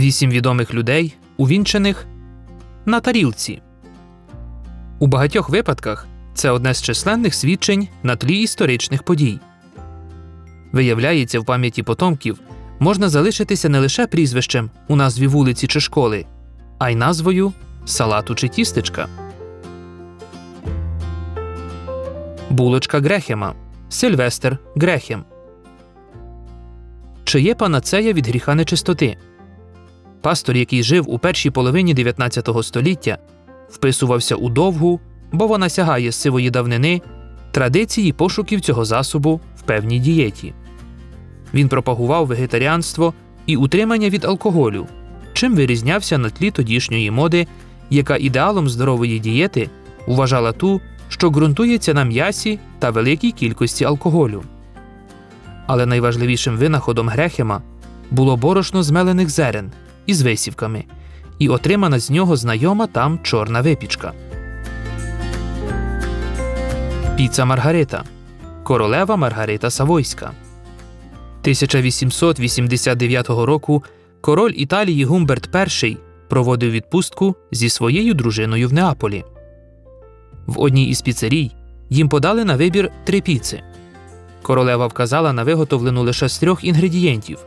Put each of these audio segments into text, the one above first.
Вісім відомих людей, увінчених на тарілці. У багатьох випадках це одне з численних свідчень на тлі історичних подій. Виявляється, в пам'яті потомків можна залишитися не лише прізвищем у назві вулиці чи школи, а й назвою салату чи тістечка. Булочка Грехема Сильвестр Грехем. Чи є панацея від гріха нечистоти? Пастор, який жив у першій половині 19 століття, вписувався у довгу, бо вона сягає з сивої давнини традиції пошуків цього засобу в певній дієті. Він пропагував вегетаріанство і утримання від алкоголю, чим вирізнявся на тлі тодішньої моди, яка ідеалом здорової дієти вважала ту, що ґрунтується на м'ясі та великій кількості алкоголю. Але найважливішим винаходом Грехема було борошно змелених зерен із висівками, і отримана з нього знайома там чорна випічка. Піца Маргарита Королева Маргарита Савойська. 1889 року король Італії Гумберт І проводив відпустку зі своєю дружиною в Неаполі. В одній із піцерій їм подали на вибір три піци. Королева вказала на виготовлену лише з трьох інгредієнтів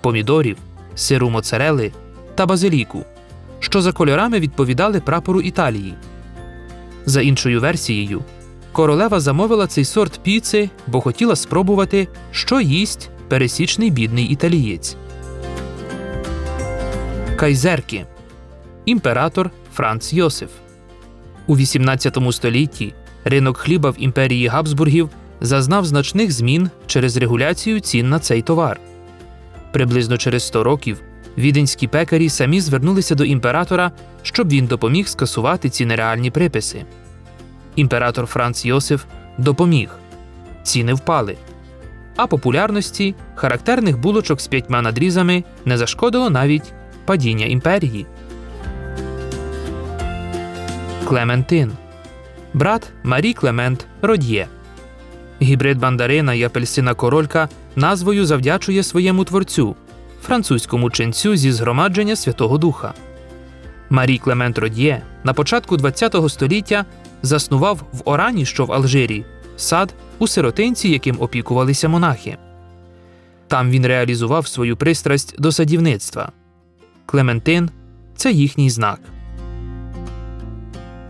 помідорів, сиру моцарели та базиліку, що за кольорами відповідали прапору Італії. За іншою версією, королева замовила цей сорт піци, бо хотіла спробувати, що їсть пересічний бідний італієць. Кайзерки імператор Франц Йосиф. У XVIII столітті ринок хліба в імперії Габсбургів зазнав значних змін через регуляцію цін на цей товар. Приблизно через 100 років віденські пекарі самі звернулися до імператора, щоб він допоміг скасувати ці нереальні приписи. Імператор Франц Йосиф допоміг. Ціни впали. А популярності характерних булочок з п'ятьма надрізами не зашкодило навіть падіння імперії. Клементин брат Марі Клемент Род'є. Гібрид бандарина і апельсина королька назвою завдячує своєму творцю, французькому ченцю зі згромадження Святого Духа. Марі Клемент Род'є на початку ХХ століття заснував в Орані, що в Алжирі, сад у сиротинці, яким опікувалися монахи. Там він реалізував свою пристрасть до садівництва. Клементин це їхній знак.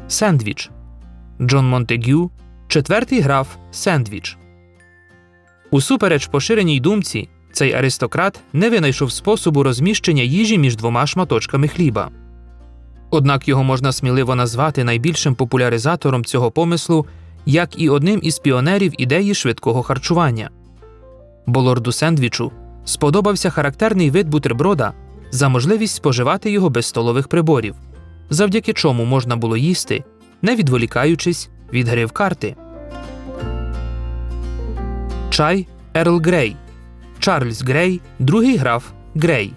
Сендвіч Джон Монтегю, четвертий граф Сендвіч. Усупереч поширеній думці, цей аристократ не винайшов способу розміщення їжі між двома шматочками хліба. Однак його можна сміливо назвати найбільшим популяризатором цього помислу, як і одним із піонерів ідеї швидкого харчування. Бо лорду Сендвічу сподобався характерний вид бутерброда за можливість споживати його без столових приборів, завдяки чому можна було їсти, не відволікаючись від гри в карти. Чай Ерл Грей. Чарльз Грей, другий граф Грей.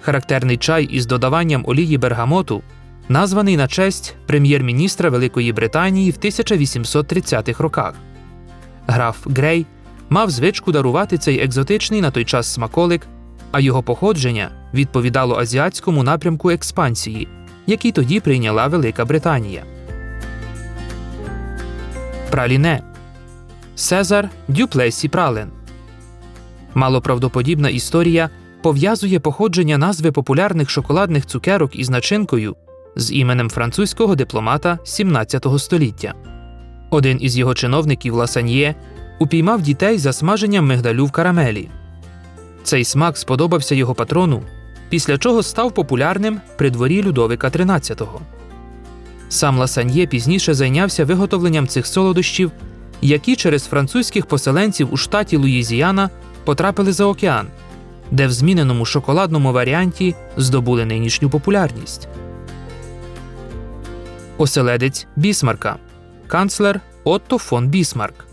Характерний чай із додаванням олії бергамоту, названий на честь прем'єр-міністра Великої Британії в 1830-х роках. Граф Грей мав звичку дарувати цей екзотичний на той час смаколик, а його походження відповідало азіатському напрямку експансії, який тоді прийняла Велика Британія. Праліне Сезар Дюплесі Прален. Малоправдоподібна історія пов'язує походження назви популярних шоколадних цукерок із начинкою з іменем французького дипломата 17 століття. Один із його чиновників Ласаньє упіймав дітей за смаженням мигдалю в карамелі. Цей смак сподобався його патрону, після чого став популярним при дворі Людовика XIII. Сам Ласаньє пізніше зайнявся виготовленням цих солодощів, які через французьких поселенців у штаті Луїзіана потрапили за океан, де в зміненому шоколадному варіанті здобули нинішню популярність. Оселедець Бісмарка, канцлер Отто фон Бісмарк.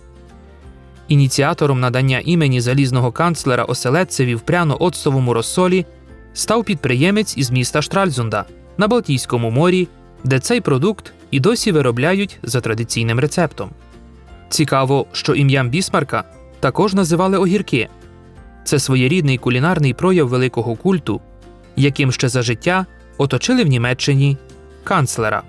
Ініціатором надання імені залізного канцлера оселедцеві в пряно-оцтовому розсолі став підприємець із міста Штральзунда на Балтійському морі, де цей продукт і досі виробляють за традиційним рецептом. Цікаво, що ім'ям Бісмарка також називали огірки. Це своєрідний кулінарний прояв великого культу, яким ще за життя оточили в Німеччині канцлера.